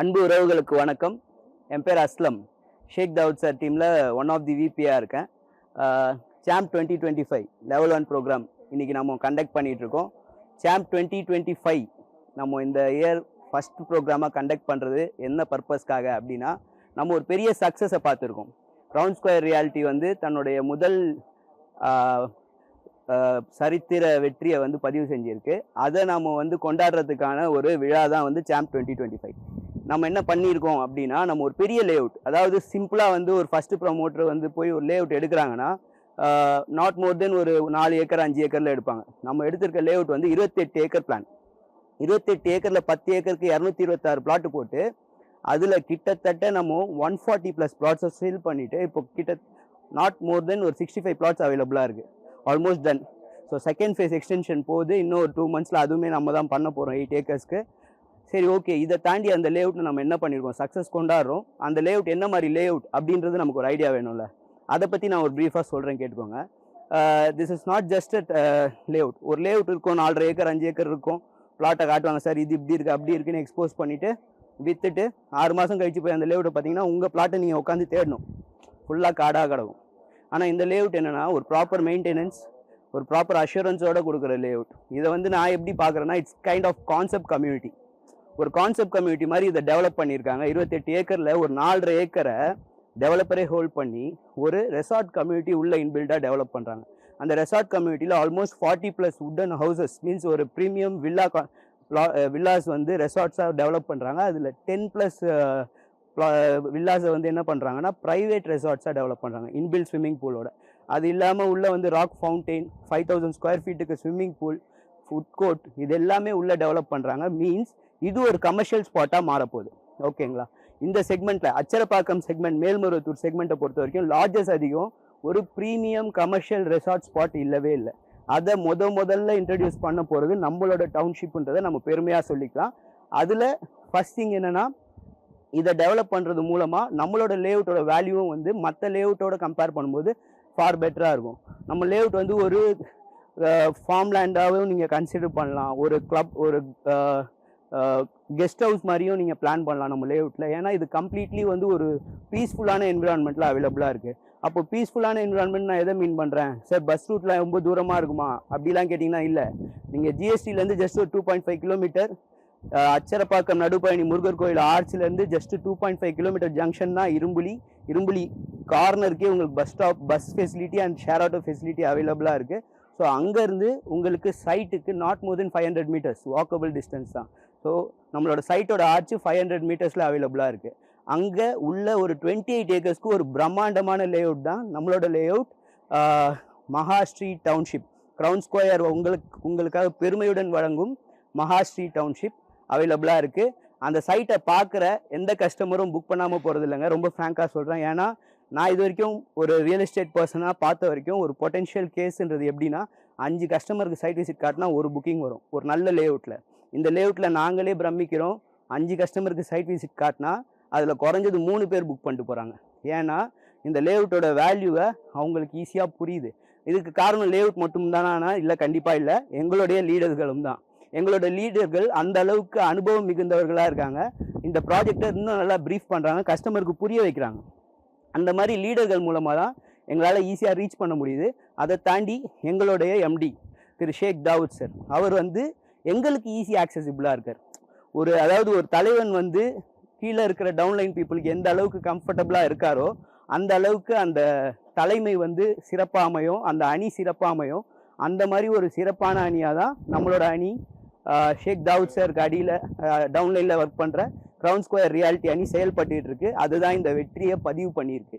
அன்பு உறவுகளுக்கு வணக்கம். என் பேர் அஸ்லம். ஷேக் தவுத் சார் டீமில் ஒன் ஆஃப் தி விபியாக இருக்கேன். Champ twenty twenty five level one program இன்றைக்கி நம்ம கண்டக்ட் பண்ணிகிட்ருக்கோம் சாம்ப் டுவெண்ட்டி டுவெண்ட்டி ஃபைவ் நம்ம இந்த இயர் ஃபஸ்ட் ப்ரோக்ராமாக கண்டக்ட் பண்ணுறது என்ன பர்பஸ்க்காக அப்படின்னா நம்ம ஒரு பெரிய சக்ஸஸை பார்த்துருக்கோம். ரவுண்ட் ஸ்கொயர் ரியாலிட்டி வந்து தன்னுடைய முதல் சரித்திர வெற்றியை வந்து பதிவு செஞ்சுருக்கு. அதை நாம் வந்து கொண்டாடுறதுக்கான ஒரு விழா தான் வந்து சாம்ப் டுவெண்ட்டி டுவெண்ட்டி ஃபைவ் நம்ம என்ன பண்ணியிருக்கோம் அப்படின்னா நம்ம ஒரு பெரிய லேஅவுட் அதாவது சிம்பிளாக வந்து ஒரு ஃபஸ்ட்டு ப்ரமோட்டர் வந்து போய் ஒரு லேஅவுட் எடுக்கிறாங்கன்னா நாட் மோர் தென் ஒரு நாலு ஏக்கர் அஞ்சு ஏக்கரில் எடுப்பாங்க. நம்ம எடுத்திருக்க லேஅவுட் வந்து இருபத்தெட்டு ஏக்கர் பிளான் இருபத்தெட்டு ஏக்கரில் பத்து ஏக்கருக்கு இரநூத்தி இருபத்தாறு பிளாட்டு போட்டு அதில் கிட்டத்தட்ட நம்ம ஒன் ஃபார்ட்டி ப்ளஸ் பிளாட்ஸை சேல் பண்ணிவிட்டு இப்போ கிட்ட நாட் மோர் தென் ஒரு சிக்ஸ்டி ஃபைவ் பிளாட்ஸ் அவைலபிளாக இருக்குது almost done so second phase extension போகுது. இன்னும் ஒரு டூ மந்த்ஸில் அதுவுமே நம்ம தான் பண்ண போகிறோம் எயிட் ஏக்கர்ஸ்க்கு சரி ஓகே இதை தாண்டி அந்த லேஅவுட்டில் நம்ம என்ன பண்ணியிருக்கோம் சக்ஸஸ் கொண்டாடுறோம். அந்த லேஅவுட் என்ன மாதிரி லேஅவுட் அப்படின்றது நமக்கு ஒரு ஐடியா வேணும்ல. அதை பற்றி நான் ஒரு ப்ரீஃபாக சொல்கிறேன் கேட்டுக்கோங்க. This is not just at layout ஒரு லேஅவுட் இருக்கும் நாலரை ஏக்கர் அஞ்சு ஏக்கர் இருக்கும். பிளாட்டை காட்டுவாங்க. சார் இது இப்படி இருக்குது அப்படி இருக்குன்னு எக்ஸ்போஸ் பண்ணிவிட்டு விற்றுட்டு ஆறு மாதம் கழிச்சு போய் அந்த லேஅவுட்டை பார்த்தீங்கன்னா உங்கள் பிளாட்டை நீங்கள் உட்காந்து தேடணும். ஃபுல்லாக காடாக கிடக்கும் ஆனால் இந்த லேஅவுட் என்னென்னா ஒரு ப்ராப்பர் மெயின்டெனன்ஸ் ஒரு ப்ராப்பர் அஷூரன்ஸோடு கொடுக்குற லேஅவுட் இதை வந்து நான் எப்படி பார்க்குறேன்னா it's kind of concept community ஒரு கான்செப்ட் கம்யூனிட்டி மாதிரி இதை டெவலப் பண்ணியிருக்காங்க. இருபத்தெட்டு ஏக்கரில் ஒரு நாலரை ஏக்கரை டெவலப்பரே ஹோல்ட் பண்ணி ஒரு ரெசார்ட் கம்யூனிட்டி உள்ள இன்பில்டாக டெவலப் பண்ணுறாங்க அந்த ரெசார்ட் கம்யூனிட்டியில் almost forty plus wooden houses means ஒரு ப்ரீமியம் வில்லா வில்லாஸ் வந்து ரெசார்ட்ஸாக டெவலப் பண்ணுறாங்க அதில் டென் ப்ளஸ் வில்லாஸை வந்து என்ன பண்ணுறாங்கன்னா ப்ரைவேட் ரெசார்ட்ஸாக டெவலப் பண்ணுறாங்க இன்பில் ஸ்விம்மிங் பூலோட அது இல்லாமல் உள்ளே வந்து rock fountain five thousand square ஃபீட்டுக்கு swimming pool food court இது எல்லாமே உள்ளே டெவலப் பண்ணுறாங்க மீன்ஸ் இது ஒரு கமர்ஷியல் ஸ்பாட்டாக மாறப்போகுது. ஓகேங்களா இந்த செக்மெண்ட்டில் அச்சரப்பாக்கம் செக்மெண்ட் மேல்மருவத்தூர் செக்மெண்ட்டை பொறுத்த வரைக்கும் லார்ஜஸ் அதிகம் ஒரு ப்ரீமியம் கமர்ஷியல் ரெசார்ட் ஸ்பாட் இல்லவே இல்லை. அதை முத முதல்ல இன்ட்ரடியூஸ் பண்ண போகிறது நம்மளோட டவுன்ஷிப்ன்றதை நம்ம பெருமையாக சொல்லிக்கலாம். அதில் ஃபஸ்ட் திங் என்னென்னா இதை டெவலப் பண்ணுறது மூலமாக நம்மளோட லேஅவுட்டோட வேல்யூவும் வந்து மற்ற லேஅவுட்டோட கம்பேர் பண்ணும்போது ஃபார் பெட்டராக இருக்கும். நம்ம லேஅவுட் வந்து ஒரு ஃபார்ம் லேண்டாகவும் நீங்கள் கன்சிடர் பண்ணலாம். ஒரு கிளப் ஒரு கெஸ்ட் ஹவுஸ் மாதிரியும் நீங்கள் பிளான் பண்ணலாம் நம்ம லேஅவுட்டில் ஏன்னா இது கம்ப்ளீட்லி வந்து ஒரு பீஸ்ஃபுல்லான என்விரான்மெண்ட்டில் அவைலபிளாக இருக்குது அப்போ பீஸ்ஃபுல்லான என்விரான்மெண்ட் நான் எதை மீன் பண்ணுறேன் சார் பஸ் ரூட்லாம் ரொம்ப தூரமாக இருக்குமா? அப்படிலாம் கேட்டிங்கன்னா இல்லை. நீங்கள் ஜிஎஸ்டிலேருந்து ஜஸ்ட் ஒரு two point five kilometre Acharapakkam நடுப்பயணி Murugar கோயில் ஆர்ச்சிலேருந்து just two point five kilometre junction தான் இரும்புலி. இரும்புலி கார்னருக்கே உங்களுக்கு bus stop bus facility and share auto facility அவைலபிளாக இருக்குது ஸோ அங்கேருந்து உங்களுக்கு சைட்டுக்கு not more than five hundred metres walkable distance தான். ஸோ நம்மளோட சைட்டோட ஆர்ச்சு ஃபைவ் ஹண்ட்ரட் மீட்டர்ஸில் அவைலபிளாக இருக்குது அங்கே உள்ள ஒரு டுவெண்ட்டி எயிட் ஏக்கர்ஸ்க்கு ஒரு பிரம்மாண்டமான லேஅவுட் தான் நம்மளோட layout Mahasri township. Crown square உங்களுக்கு உங்களுக்காக பெருமையுடன் வழங்கும் மகாஸ்ரீ டவுன்ஷிப் அவைலபிளாக இருக்குது அந்த சைட்டை பார்க்குற எந்த கஸ்டமரும் புக் பண்ணாமல் போகிறது இல்லைங்க. ரொம்ப ஃப்ராங்காக சொல்கிறேன் ஏன்னா நான் இது வரைக்கும் ஒரு ரியல் எஸ்டேட் பர்சனாக பார்த்த வரைக்கும் ஒரு பொட்டென்ஷியல் கேஸுன்றது எப்படின்னா அஞ்சு கஸ்டமருக்கு சைட் விசிட் காட்டினா ஒரு புக்கிங் வரும். ஒரு நல்ல லேஅவுட்டில் இந்த லேஅவுட்டில் நாங்களே பிரமிக்கிறோம். அஞ்சு கஸ்டமருக்கு சைட் விசிட் காட்டினா அதில் குறைஞ்சது மூணு பேர் புக் பண்ணிட்டு போகிறாங்க ஏன்னா இந்த லேஅவுட்டோட வேல்யூவை அவங்களுக்கு ஈஸியாக புரியுது. இதுக்கு காரணம் லேஅவுட் மட்டும்தானா இல்லை கண்டிப்பாக இல்லை. எங்களுடைய லீடர்களும் தான். எங்களோட லீடர்கள் அந்த அளவுக்கு அனுபவம் மிகுந்தவர்களாக இருக்காங்க. இந்த ப்ராஜெக்டை இன்னும் நல்லா ப்ரீஃப் பண்ணுறாங்க கஸ்டமருக்கு புரிய வைக்கிறாங்க. அந்த மாதிரி லீடர்கள் மூலமாக தான் எங்களால் ஈஸியாக ரீச் பண்ண முடியுது. அதை தாண்டி எங்களுடைய எம்டி திரு ஷேக் தாவூத் சார் அவர் வந்து எங்களுக்கு ஈஸி ஆக்சசிபிளாக இருக்கார். ஒரு அதாவது ஒரு தலைவன் வந்து கீழே இருக்கிற டவுன்லைன் பீப்புளுக்கு எந்த அளவுக்கு கம்ஃபர்டபுளாக இருக்காரோ அந்த அளவுக்கு அந்த தலைமை வந்து சிறப்பாமையும் அந்த அணி சிறப்பாமையும் அந்த மாதிரி ஒரு சிறப்பான அணியாக தான் நம்மளோட அணி ஷேக் தாவூத் சாருக்கு அடியில் டவுன்லைனில் ஒர்க் பண்ணுற க்ரௌண்ட் ஸ்கொயர் ரியாலிட்டி அணி செயல்பட்டு இருக்கு. அதுதான் இந்த வெற்றியை பதிவு பண்ணியிருக்கு.